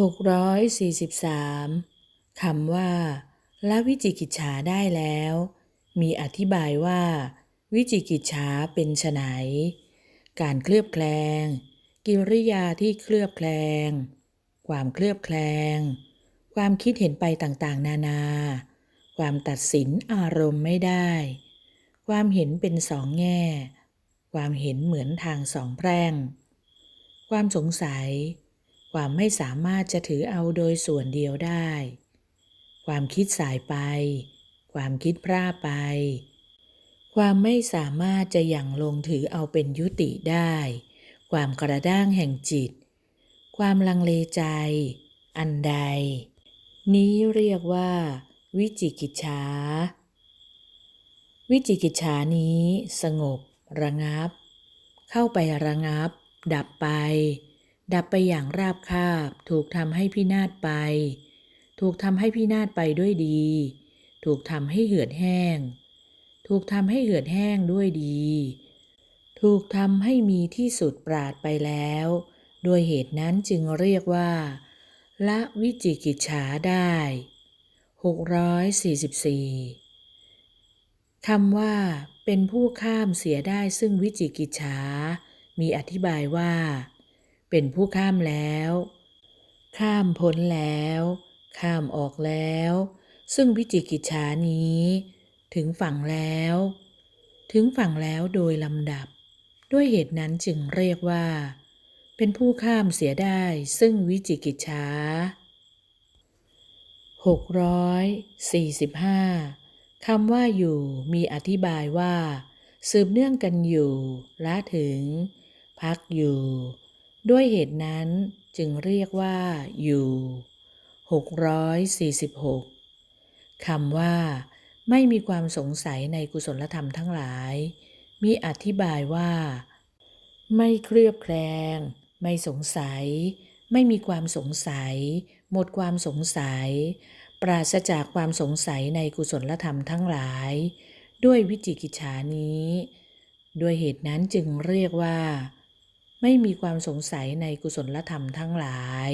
643คำว่าละวิจิกิจฉาได้แล้ว มีอธิบายว่า วิจิกิจฉาเป็นไฉนการเคลือบแคลง กิริยาที่เคลือบแคลง ความเคลือบแคลง ความคิดเห็นไปต่างๆ นานา ความตัดสินอารมณ์ไม่ได้ ความเห็นเป็นสองแง่ ความเห็นเหมือนทางสองแพร่ง ความสงสัย ความไม่สามารถจะถือเอาโดยส่วนเดียวได้ ความคิดสายไป ความคิดพร่าไป ความไม่สามารถจะอย่างลงถือเอาเป็นยุติได้ ความกระด้างแห่งจิต ความลังเลใจ อันใด นี้เรียกว่า วิจิกิจฉาวิจิกิจฉานี้ สงบ ระงับ เข้าไประงับ ดับไป ดับไปอย่างราบคาบ ถูกทำให้พินาศไป ถูกทำให้พินาศไปด้วยดี ถูกทำให้เหือดแห้ง ถูกทำให้เหือดแห้งด้วยดี ถูกทำให้มีที่สุดปราดไปแล้วด้วยเหตุนั้นจึงเรียกว่า ละวิจิกิจฉาได้ 644คำว่า เป็นผู้ข้ามเสียได้ซึ่งวิจิกิจฉามีอธิบายว่า เป็นผู้ข้ามแล้ว ข้ามพ้นแล้ว ข้ามออกแล้ว ซึ่งวิจิกิจฉานี้ ถึงฝั่งแล้ว ถึงฝั่งแล้วโดยลำดับ ด้วยเหตุนั้นจึงเรียกว่า เป็นผู้ข้ามเสียได้ซึ่งวิจิกิจฉา645คำว่าอยู่มีอธิบายว่า สืบเนื่องกันอยู่ ละถึง พักอยู่ ด้วยเหตุนั้นจึงเรียกว่า อยู่ 646คำว่า ไม่มีความสงสัยในกุศลธรรมทั้งหลาย มีอธิบายว่า ไม่เคลือบแคลง ไม่สงสัย ไม่มีความสงสัย หมดความสงสัย ปราศจากความสงสัยในกุศลธรรมทั้งหลาย ด้วยวิจิกิจฉานี้ ด้วยเหตุนั้นจึงเรียกว่า ไม่มีความสงสัยในกุศลธรรมทั้งหลาย